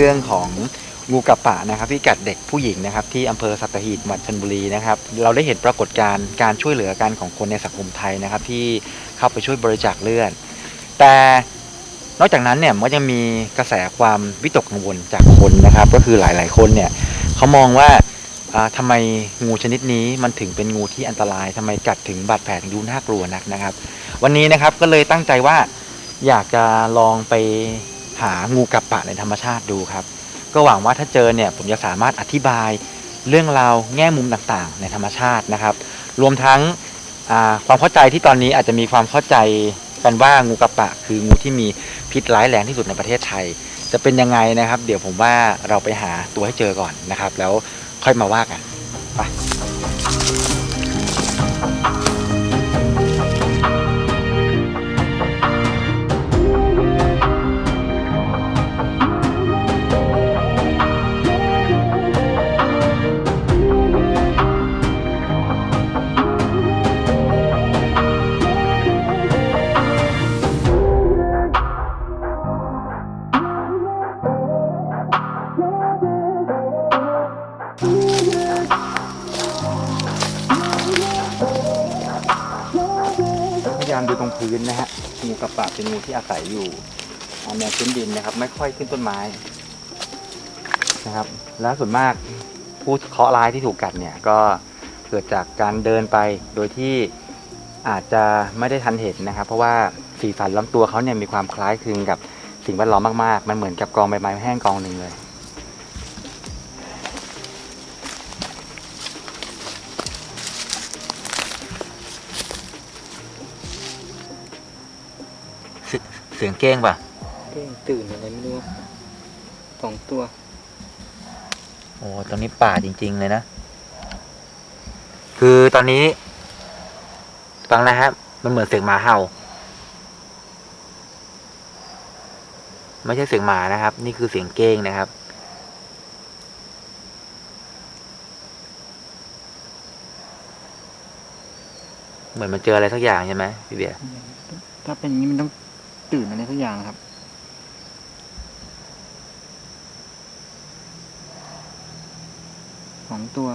เรื่องของงูกระปะนะครับที่กัดเด็กผู้หญิงนะครับที่อำเภอสัตหีบจังหวัดชลบุรีนะครับเราได้เห็นปรากฏการณ์การช่วยเหลือกันของคนในสังคมไทยนะครับที่เข้าไปช่วยบริจาคเลือดแต่นอกจากนั้นเนี่ยมันก็ยังมีกระแสความวิตกกังวลจากคนนะครับ ก็คือหลาย ๆ คนเนี่ยเขามองว่าอ่าทำไมงูชนิดนี้มันถึงเป็นงูที่อันตรายทำไมกัดถึงบาดแผลถึงดูน่ากลัวนักนะครับ วันนี้นะครับก็เลยตั้งใจว่าอยากจะลองไป หางูกับปะในธรรมชาติดูครับ ก็หวังว่าถ้าเจอเนี่ยผมจะสามารถอธิบายเรื่องราวแง่มุมต่างๆ ในธรรมชาตินะครับ รวมทั้งความเข้าใจที่ตอนนี้อาจจะมีความเข้าใจกันว่างูกระปะ คืองูที่มีพิษร้ายแรงที่สุดในประเทศไทย จะเป็นยังไงนะครับ เดี๋ยวผมว่าเราไปหาตัวให้เจอก่อนนะครับ แล้วค่อยมาว่ากันไปามดูตรงพื้นนะฮะงูกระปะเป็นงูที่อาศัยอยู่ตาแนวพื้นดินนะครับ ไม่ค่อยขึ้นต้นไม้นะครับ แล้วส่วนมากผู้เคราะห์ร้ายที่ถูกกัดเนี่ยก็เกิดจากการเดินไปโดยที่อาจจะไม่ได้ทันเห็นนะครับ เพราะว่าสีสันลำตัวเขาเนี่ยมีความคล้ายคลึงกับสิ่งแวดล้อมมากๆ มันเหมือนกับกองใบไม้แห้งกองหนึ่งเลย เสเสียงเก้งป่ะ เก้งตื่นอะไรไม่รู้สองตัว โอ้ตรงนี้ป่าจริง ๆ เลยนะ คือตอนนี้ฟังนะครับ มันเหมือนเสียงหมาเห่า ไม่ใช่เสียงหมานะครับ นี่คือเสียงเก้งนะครับ เหมือนมันเจออะไรสักอย่างใช่ไหมพี่เบียร์ ถ้าเป็นอย่างนี้มันต้อง ตื่นอะไรสักอย่างครับสองตัว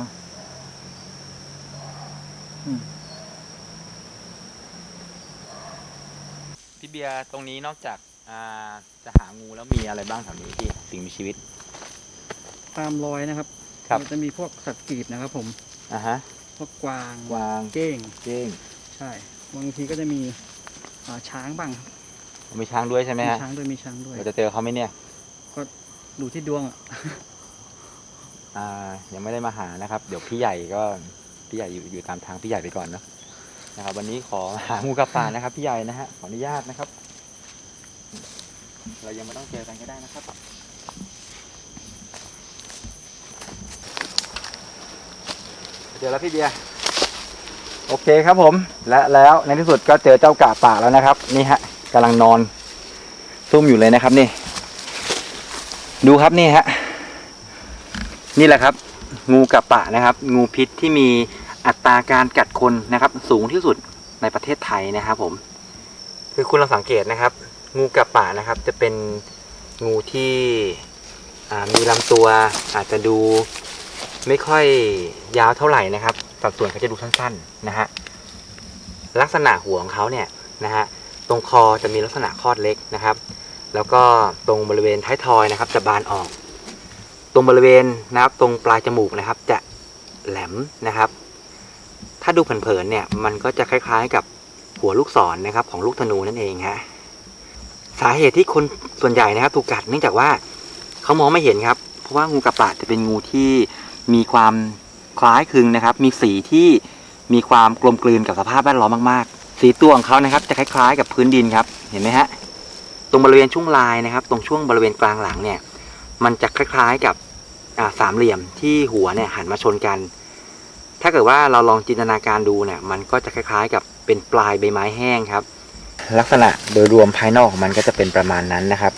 พี่เบียร์ตรงนี้นอกจากอ่าจะหางูแล้วมีอะไรบ้างแถวนี้พี่สิ่งมีชีวิต ตามรอยนะครับครับ มันจะมีพวกสัตว์กีบนะครับ ผม อะฮะ พวกกวาง กวาง เก้ง เก้ง ใช่ บางทีก็จะมีอ่าช้างบ้าง มีช้างด้วยใช่ไหมมีฮะช้างด้วยมีช้างด้วยเราจะเจอเขาไหมเนี่ยดูที่ดวงอะอ่า ยังไม่ได้มาหานะครับ เดี๋ยวพี่ใหญ่ก็พี่ใหญ่อยู่อยู่ตามทางพี่ใหญ่ไปก่อนเนอะนะครับ วันนี้ขอหางูกระปานะครับ พี่ใหญ่นะฮะขออนุญาตนะครับ เรายังไม่ต้องเจอกันก็ได้นะครับเจอแล้วพี่เบียร์โอเคครับผม และแล้วในที่สุดก็เจอเจ้ากาป่าแล้วนะครับ นี่ฮะ กำลังนอนซุ่มอยู่เลยนะครับนี่ ดูครับนี่ฮะนี่แหละครับ งูกระปะนะครับ งูพิษที่มีอัตราการกัดคนนะครับ สูงที่สุดในประเทศไทยนะครับผม คือคุณลองสังเกตนะครับ งูกระปะนะครับ จะเป็นงูที่มีลำตัวอาจจะดูไม่ค่อยยาวเท่าไหร่นะครับสัดส่วนเขาจะดูสั้นๆนะฮะลักษณะหัวของเขาเนี่ยนะฮะ ตรงคอจะมีลักษณะคอดเล็กนะครับ แล้วก็ตรงบริเวณท้ายทอยนะครับ จะบานออก ตรงบริเวณนะครับตรงปลายจมูกนะครับ จะแหลมนะครับ ถ้าดูเผินๆเนี่ยมันก็จะคล้ายๆกับหัวลูกศรนะครับ ของลูกธนูนั่นเองฮะสาเหตุที่คนส่วนใหญ่นะครับ ถูกกัดเนื่องจากว่าเขามองไม่เห็นครับ เพราะว่างูกระปะจะเป็นงูที่มีความคล้ายคลึงนะครับ มีสีที่มีความกลมกลืนกับสภาพแวดล้อมมาก สีตัวของเขานะครับ จะคล้ายๆ กับพื้นดินครับ เห็นไหมฮะ ตรงบริเวณช่วงลายนะครับ ตรงช่วงบริเวณกลางหลังเนี่ย มันจะคล้ายๆกับสามเหลี่ยมที่หัวเนี่ยหันมาชนกัน ถ้าเกิดว่าเราลองจินตนาการดูเนี่ย มันก็จะคล้ายๆ กับเป็นปลายใบไม้แห้งครับ ลักษณะโดยรวมภายนอกของมันก็จะเป็นประมาณนั้นนะครับ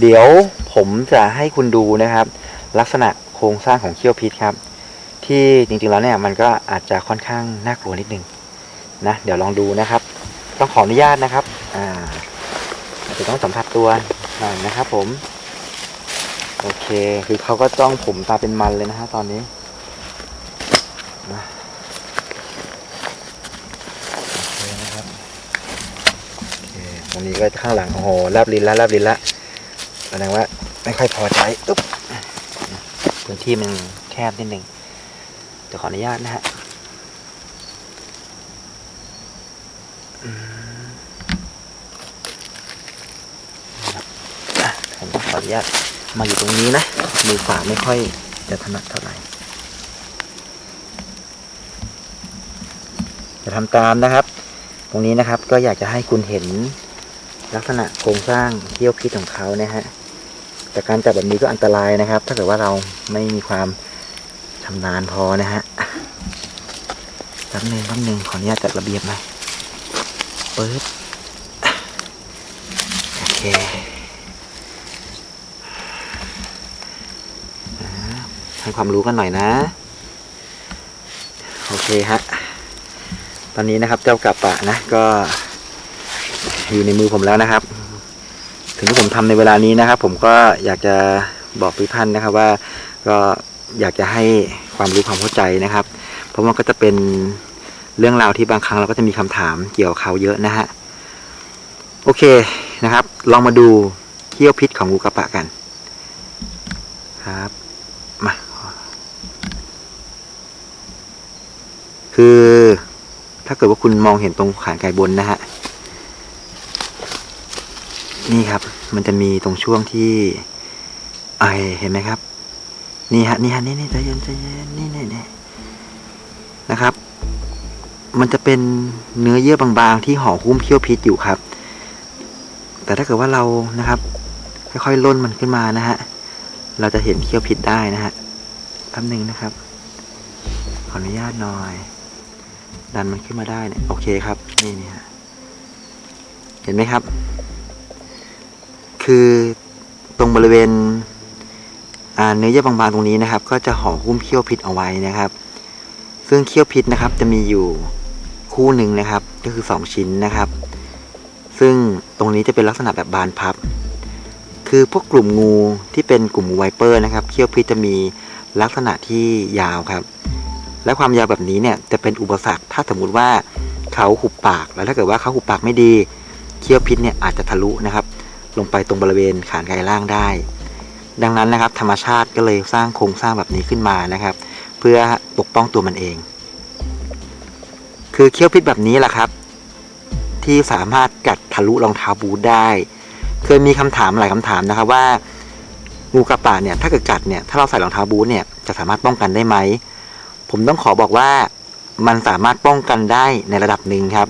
เดี๋ยวผมจะให้คุณดูนะครับ ลักษณะโครงสร้างของเขี้ยวพิษครับ ที่จริงๆแล้วเนี่ยมันก็อาจจะค่อนข้างน่ากลัวนิดนึงนะเดี๋ยวลองดูนะครับ ต้องขออนุญาตนะครับ อ่าจจะต้องสัมผัสตัวหน่อยนะครับ ผม โอเค คือเขาก็จ้องผมตาเป็นมันเลยนะฮะตอนนี้นะโอเคนะครับโอเคตรงนี้ก็ข้างหลังโอ้โหแลบลินล้วแลบลินล้วแสดงว่าไม่ค่อยพอใจอุ๊บพื้นที่มันแคบนิดนึงจะขออนุญาตนะฮะอืมนะครับอะผม ขออนุญาตมาอยู่ตรงนี้นะ มือขวาไม่ค่อยจะถนัดเท่าไหร่จะทำตามนะครับ ตรงนี้นะครับก็อยากจะให้คุณเห็นลักษณะโครงสร้างเที่ยวพิษของเขานะฮะแต่การจับแบบนี้ก็อันตรายนะครับ ถ้าเกิดว่าเราไม่มีความชำนาญพอนะฮะแป๊บนึงแป๊บนึงขออนุญาตจัดระเบียบหน่อยเปิดอะโอเค ให้ความรู้กันหน่อยนะ โอเคฮะตอนนี้นะครับเจ้ากระปะนะก็ อยู่ในมือผมแล้วนะครับ ถึงที่ผมทำในเวลานี้นะครับ ผมก็อยากจะบอกทุกท่านนะครับว่าก็อยากจะให้ความรู้ความเข้าใจนะครับ เพราะมันก็จะเป็นเรื่องราวที่บางครั้งเราก็จะมีคำถามเกี่ยวกับเขาเยอะนะฮะโอเคนะครับ ลองมาดูเที่ยวพิษของงูกระปะกันครับ มา คือถ้าเกิดว่าคุณมองเห็นตรงขานไกบนนะฮะ นี่ครับ มันจะมีตรงช่วงที่ไอเห็นไหมครับ นี่ฮะนี่ฮะนี่นี่ใจเย็นใจเย็นนี่นี่นี่นะครับ มันจะเป็นเนื้อเยื่อบางๆ ที่ห่อหุ้มเขี้ยวพิษอยู่ครับ แต่ถ้าเกิดว่าเรานะครับ ค่อยๆล่นมันขึ้นมานะฮะ เราจะเห็นเขี้ยวพิษได้นะฮะแป๊บหนึ่งนะครับ ขออนุญาตหน่อย ดันมันขึ้นมาได้เนี่ยโอเคครับนี่นี่ฮะเห็นไหมครับ คือตรงบริเวณเนื้อเยื่อบางๆตรงนี้นะครับ ก็จะห่อหุ้มเขี้ยวพิษเอาไว้นะครับ ซึ่งเขี้ยวพิษนะครับ จะมีอยู่คู่หนึ่งนะครับ ก็คือสองชิ้นนะครับ ซึ่งตรงนี้จะเป็นลักษณะแบบบานพับ คือพวกกลุ่มงูที่เป็นกลุ่มงูไวเปอร์นะครับ เขี้ยวพิษจะมีลักษณะที่ยาวครับ และความยาวแบบนี้เนี่ยจะเป็นอุปสรรคถ้าสมมุติว่าเขาหุบปากแล้วถ้าเกิดว่าเขาหุบปากไม่ดีเขี้ยวพิษเนี่ยอาจจะทะลุนะครับ ลงไปตรงบริเวณขานไกล่างได้ ดังนั้นนะครับ ธรรมชาติก็เลยสร้างโครงสร้างแบบนี้ขึ้นมานะครับ เพื่อปกป้องตัวมันเอง คือเขี้ยวพิษแบบนี้แหละครับ ที่สามารถกัดทะลุรองเท้าบูทได้ เคยมีคำถามหลายคำถามนะครับว่างูกระป่าเนี่ยถ้าเกิดกัดเนี่ยถ้าเราใส่รองเท้าบูทเนี่ยจะสามารถป้องกันได้ไหม ผมต้องขอบอกว่ามันสามารถป้องกันได้ในระดับหนึ่งครับ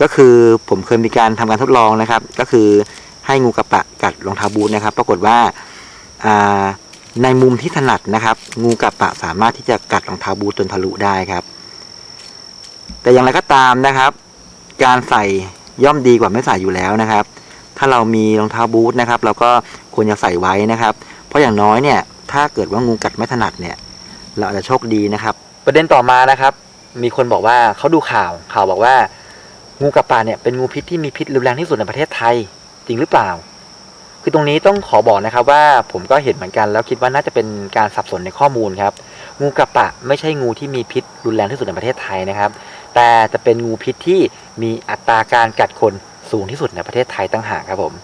ก็คือผมเคยมีการทำการทดลองนะครับ ก็คือให้งูกระปะกัดรองเท้าบูทนะครับ ปรากฏว่าอ่าในมุมที่ถนัดนะครับ งูกระปะสามารถที่จะกัดรองเท้าบูทจนทะลุได้ครับ แต่อย่างไรก็ตามนะครับ การใส่ย่อมดีกว่าไม่ใส่อยู่แล้วนะครับ ถ้าเรามีรองเท้าบูทนะครับ เราก็ควรจะใส่ไว้นะครับ เพราะอย่างน้อยเนี่ย ถ้าเกิดว่างูกัดไม่ถนัดเนี่ย เราอาจจะโชคดีนะครับ ประเด็นต่อมานะครับ มีคนบอกว่าเขาดูข่าวข่าวบอกว่า งูกระปาเนี่ยเป็นงูพิษที่มีพิษรุนแรงที่สุดในประเทศไทยจริงหรือเปล่า คือตรงนี้ต้องขอบอกนะครับว่าผมก็เห็นเหมือนกัน แล้วคิดว่าน่าจะเป็นการสับสนในข้อมูลครับ งูกระปะไม่ใช่งูที่มีพิษรุนแรงที่สุดในประเทศไทยนะครับ แต่จะเป็นงูพิษที่มีอัตราการกัดคนสูงที่สุดในประเทศไทยตั้งหากครับผม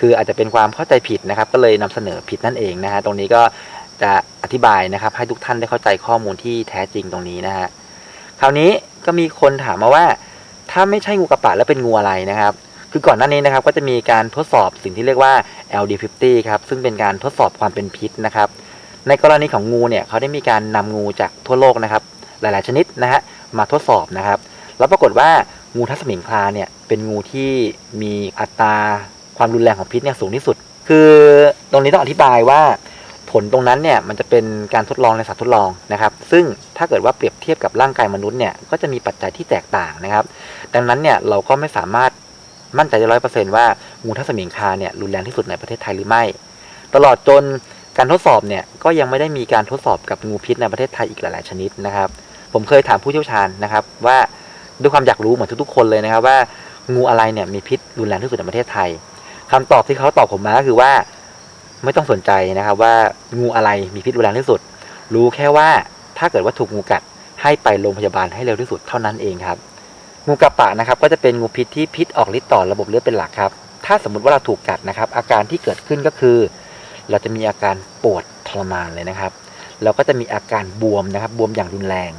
คืออาจจะเป็นความเข้าใจผิดนะครับ ก็เลยนำเสนอผิดนั่นเองนะฮะตรงนี้ก็ จะอธิบายนะครับ ให้ทุกท่านได้เข้าใจข้อมูลที่แท้จริงตรงนี้นะฮะคราวนี้ก็มีคนถามมาว่า ถ้าไม่ใช่งูกระปะแล้วเป็นงูอะไรนะครับ คือก่อนหน้านี้นะครับก็จะมีการทดสอบสิ่งที่เรียกว่า LD50 ครับซึ่งเป็นการทดสอบความเป็นพิษนะครับ ในกรณีของงูเนี่ยเขาได้มีการนำงูจากทั่วโลกนะครับ หลายๆ ชนิดนะฮะมาทดสอบนะครับ แล้วปรากฏว่างูทัศมิงคลาเนี่ยเป็นงูที่มีอัตราความรุนแรงของพิษเนี่ยสูงที่สุด คือตรงนี้ต้องอธิบายว่า ผลตรงนั้นเนี่ยมันจะเป็นการทดลองในสัตว์ทดลองนะครับ ซึ่งถ้าเกิดว่าเปรียบเทียบกับร่างกายมนุษย์เนี่ยก็จะมีปัจจัยที่แตกต่างนะครับ ดังนั้นเนี่ยเราก็ไม่สามารถมั่นใจได้ร้อยเปอร์เซนต์ว่างูทัศมิงคาเนี่ยรุนแรงที่สุดในประเทศไทยหรือไม่ ตลอดจนการทดสอบเนี่ยก็ยังไม่ได้มีการทดสอบกับงูพิษในประเทศไทยอีกหลาย ๆ ชนิดนะครับ ผมเคยถามผู้เชี่ยวชาญนะครับว่าด้วยความอยากรู้เหมือนทุกๆคนเลยนะครับว่างูอะไรเนี่ยมีพิษรุนแรงที่สุดในประเทศไทยคำตอบที่เขาตอบผมมาก็คือว่า ไม่ต้องสนใจนะครับว่างูอะไรมีพิษรุนแรงที่สุด รู้แค่ว่าถ้าเกิดว่าถูกงูกัดให้ไปโรงพยาบาลให้เร็วที่สุดเท่านั้นเองครับ งูกระปะนะครับก็จะเป็นงูพิษที่พิษออกฤทธิ์ต่อระบบเลือดเป็นหลักครับ ถ้าสมมติว่าเราถูกกัดนะครับ อาการที่เกิดขึ้นก็คือ เราจะมีอาการปวดทรมานเลยนะครับ เราก็จะมีอาการบวมนะครับ บวมอย่างรุนแรง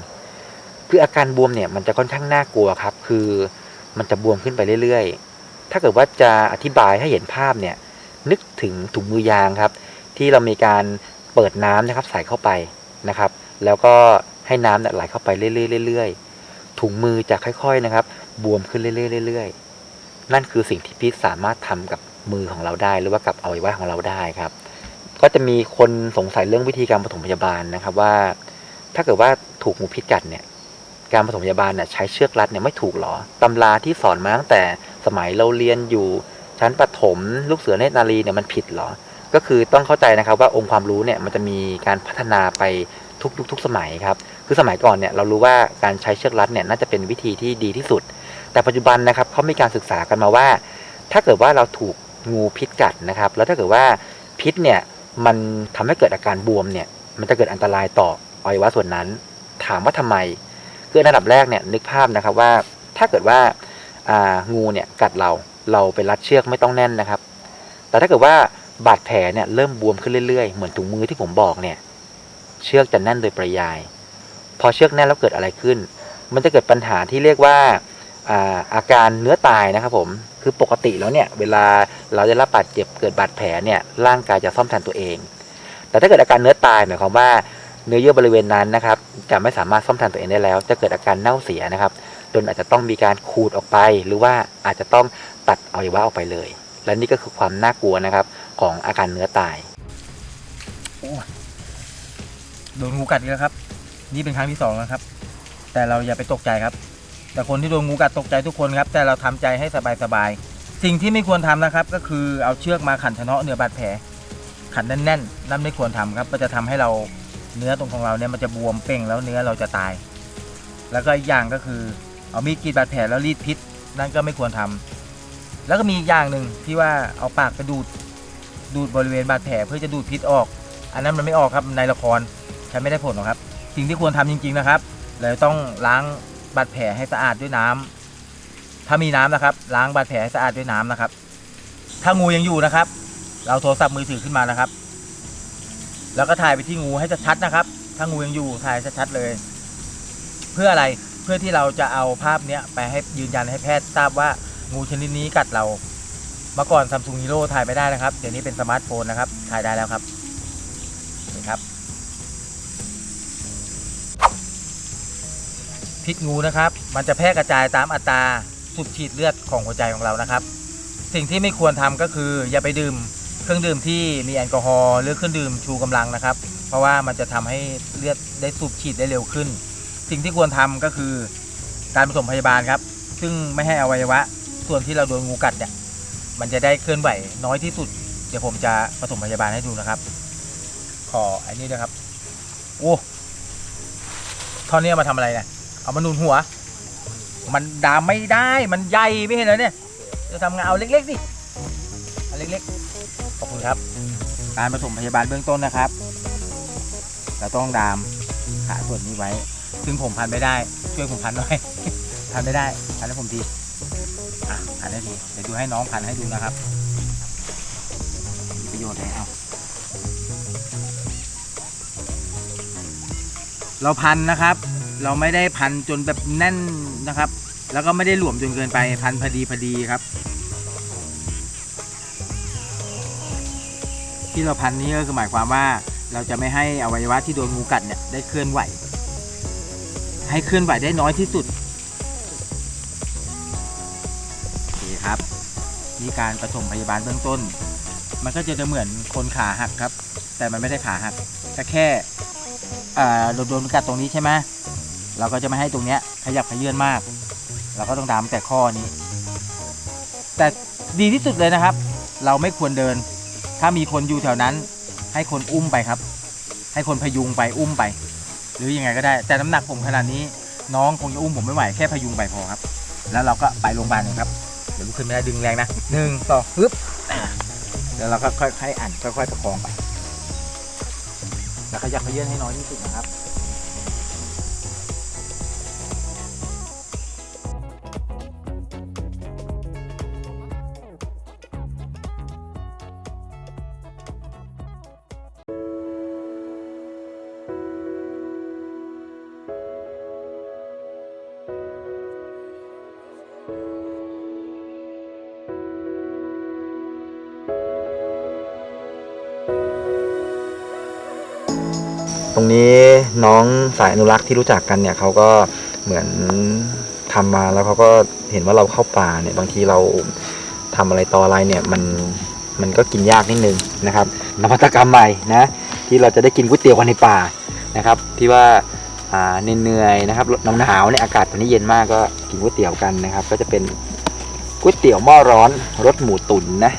คืออาการบวมเนี่ยมันจะค่อนข้างน่ากลัวครับ คือมันจะบวมขึ้นไปเรื่อยๆ ถ้าเกิดว่าจะอธิบายให้เห็นภาพเนี่ย นึกถึงถุงมือยางครับ ที่เรามีการเปิดน้ำนะครับใส่เข้าไปนะครับ แล้วก็ให้น้ำเนี่ยไหลเข้าไปเรื่อยๆถุงมือจะค่อยๆนะครับ บวมขึ้นเรื่อยๆนั่นคือสิ่งที่พิษสามารถทำกับมือของเราได้ หรือว่ากับอวัยวะของเราได้ครับ ก็จะมีคนสงสัยเรื่องวิธีการปฐมพยาบาลนะครับว่า ถ้าเกิดว่าถูกงูพิษกัดเนี่ยการปฐมพยาบาลเนี่ยใช้เชือกรัดเนี่ยไม่ถูกหรอตำราที่สอนมาตั้งแต่สมัยเราเรียนอยู่ ชั้นประถม ลูกเสือเนตรนารีเนี่ยมันผิดหรอ ก็คือต้องเข้าใจนะครับว่าองค์ความรู้เนี่ยมันจะมีการพัฒนาไปทุกยุคทุกสมัยครับคือสมัยก่อนเนี่ยเรารู้ว่าการใช้เชือกรัดเนี่ยน่าจะเป็นวิธีที่ดีที่สุด แต่ปัจจุบันนะครับเขามีการศึกษากันมาว่า ถ้าเกิดว่าเราถูกงูพิษกัดนะครับ แล้วถ้าเกิดว่าพิษเนี่ยมันทำให้เกิดอาการบวมเนี่ยมันจะเกิดอันตรายต่ออวัยวะส่วนนั้น ถามว่าทำไมคืออันดับแรกเนี่ยนึกภาพนะครับว่าถ้าเกิดว่าอ่างูเนี่ยกัดเรา เราไปรัดเชือกไม่ต้องแน่นนะครับ แต่ถ้าเกิดว่าบาดแผลเนี่ยเริ่มบวมขึ้นเรื่อยๆ เหมือนถุงมือที่ผมบอกเนี่ย เชือกจะแน่นโดยปริยาย พอเชือกแน่นแล้วเกิดอะไรขึ้น มันจะเกิดปัญหาที่เรียกว่าอาอาการเนื้อตายนะครับผม คือปกติแล้วเนี่ยเวลาเราได้รับบาดเจ็บเกิดบาดแผลเนี่ยร่างกายจะซ่อมแทนตัวเอง แต่ถ้าเกิดอาการเนื้อตายหมายความว่าเนื้อเยื่อบริเวณนั้นนะครับจะไม่สามารถซ่อมแทนตัวเองได้แล้ว จะเกิดอาการเน่าเสียนะครับ จนอาจจะต้องมีการขูดออกไป หรือว่าอาจจะต้องตัดอวัยวะออกไปเลย และนี่ก็คือความน่ากลัวนะครับของอาการเนื้อตายโดนงูกัดอีกแล้วครับ นี่เป็นครั้งที่สองแล้วครับ แต่เราอย่าไปตกใจครับ แต่คนที่โดนงูกัดตกใจทุกคนครับ แต่เราทำใจให้สบายๆสิ่งที่ไม่ควรทำนะครับ ก็คือเอาเชือกมาขันชะเนาะเหนือบาดแผลขันแน่นๆนั่นไม่ควรทำครับ มันจะทำให้เราเนื้อตรงของเราเนี่ยมันจะบวมเป่งแล้วเนื้อเราจะตาย แล้วก็อีกอย่างก็คือ เอามีดกรีดบาดแผลแล้วรีดพิษ นั่นก็ไม่ควรทำแล้วก็มีอีกอย่างหนึ่งที่ว่าเอาปากไปดูดดูดบริเวณบาดแผลเพื่อจะดูดพิษออก อันนั้นมันไม่ออกครับในละครใช้ไม่ได้ผลหรอกครับ สิ่งที่ควรทำจริง ๆนะครับเลยต้องล้างบาดแผลให้สะอาดด้วยน้ำถ้ามีน้ำนะครับ ล้างบาดแผลให้สะอาดด้วยน้ำนะครับ ถ้างูยังอยู่นะครับ เราโทรศัพท์มือถือขึ้นมานะครับ แล้วก็ถ่ายไปที่งูให้ชัดๆนะครับ ถ้างูยังอยู่ถ่ายชัดๆเลย เพื่ออะไร เพื่อที่เราจะเอาภาพเนี้ยไปให้ยืนยันให้แพทย์ทราบว่างูชนิดนี้กัดเรา เมื่อก่อนซัมซุงฮีโร่ถ่ายไม่ได้นะครับ เดี๋ยวนี้เป็นสมาร์ทโฟนนะครับ ถ่ายได้แล้วครับนี่ครับ พิษงูนะครับ มันจะแพร่กระจายตามอัตราสูบฉีดเลือดของหัวใจของเรานะครับ สิ่งที่ไม่ควรทำก็คือ อย่าไปดื่มเครื่องดื่มที่มีแอลกอฮอล์หรือเครื่องดื่มชูกำลังนะครับ เพราะว่ามันจะทำให้เลือดได้สูบฉีดได้เร็วขึ้น สิ่งที่ควรทำก็คือการผสมพยาบาลครับ ซึ่งไม่ให้อวัยวะ ส่วนที่เราโดนงูกัดเนี่ยมันจะได้เคลื่อนไหวน้อยที่สุด เดี๋ยวผมจะผสมพยาบาลให้ดูนะครับ ขออันนี้นะครับ โอ้ท่อนนี้มาทำอะไรเนี่ยเอามาหนุนหัว มันดามไม่ได้มันใหญ่ไม่เห็นเหรอเนี่ยจะทำงานเอาเล็กๆสิเอาเล็กๆขอบคุณครับ การผสมพยาบาลเบื้องต้นนะครับ เราต้องดามขาส่วนนี้ไว้ ซึ่งผมพันไม่ได้ ช่วยผมพันหน่อย พันไม่ได้พันให้ผมทีอะพันให้ทีเดี๋ยวดูให้น้องพันให้ดูนะครับมีประโยชน์เลยเอาเราพันนะครับ เราไม่ได้พันจนแบบแน่นนะครับ แล้วก็ไม่ได้หลวมจนเกินไปพันพอดีพอดีครับ ที่เราพันนี้ก็คือหมายความว่าเราจะไม่ให้อวัยวะที่โดนงูกัดเนี่ยได้เคลื่อนไหว ให้เคลื่อนไหวได้น้อยที่สุดโอเคครับนี่การผสมพยาบาลเบื้องต้น มันก็จะจะเหมือนคนขาหักครับ แต่มันไม่ได้ขาหักก็แค่โดนโดนกัดตรงนี้ใช่ไหมเราก็จะไม่ให้ตรงเนี้ยขยับขยื่นมาก เราก็ต้องดามแต่ข้อนี้ แต่ดีที่สุดเลยนะครับ เราไม่ควรเดิน ถ้ามีคนอยู่แถวนั้น ให้คนอุ้มไปครับ ให้คนพยุงไปอุ้มไป หรือยังไงก็ได้ แต่น้ำหนักผมขนาดนี้ น้องคงจะอุ้มผมไม่ไหวแค่พยุงไปพอครับ แล้วเราก็ไปโรงพยาบาลกันครับเดี๋ยวลุกขึ้นไม่ได้ดึงแรงนะหนึ่งสองฮึบแล้วเราก็ค่อยๆอ่านค่อยๆประคองไป แล้วขยับขยื่นให้น้อยที่สุดนะครับ รงนี้น้องสายอนุรักษ์ที่รู้จักกันเนี่ยเขาก็เหมือนทำมาแล้วเขาก็เห็นว่าเราเข้าป่าเนี่ยบางทีเราทำอะไรต่ออะไรเนี่ยมันมันก็กินยากนิดนึงนะครับนวัตกรรมใหม่นะที่เราจะได้กินก๋วยเตี๋ยวกันในป่านะครับที่ว่าอ่าเหนื่อยๆนะครับหนาวๆเนี่ยอากาศตอนนี้เย็นมากก็กินก๋วยเตี๋ยวกันนะครับ ก็จะเป็นก๋วยเตี๋ยวหม้อร้อนรสหมูตุ๋นนะ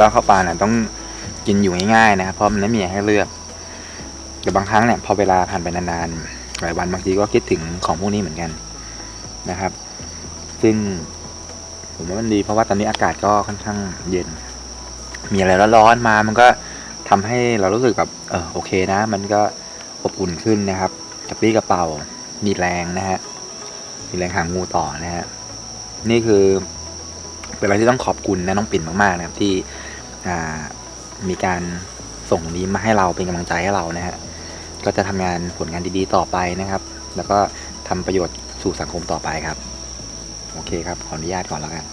เวลาเข้าป่าเนี่ยต้องกินอยู่ง่ายๆนะครับเพราะมันไม่มีให้เลือกแต่บางครั้งเนี่ยพอเวลาผ่านไปนานๆหลายวันบางทีก็คิดถึงของพวกนี้เหมือนกันนะครับ ซึ่งผมว่ามันดีเพราะว่าตอนนี้อากาศก็ค่อนข้างเย็น มีอะไรร้อนๆมา มันก็ทำให้เรารู้สึกแบบเออโอเคนะ มันก็อบอุ่นขึ้นนะครับกระปี้กระเป๋ามีแรงนะฮะมีแรงหางูต่อนะฮะนี่คือเป็นอะไรที่ต้องขอบคุณนะน้องปิ่นมากๆนะครับที่ มีการส่งนี้มาให้เราเป็นกำลังใจให้เรานะฮะก็จะทำงานผลงานดีๆต่อไปนะครับ แล้วก็ทำประโยชน์สู่สังคมต่อไปครับ โอเคครับ ขออนุญาตก่อนแล้วกัน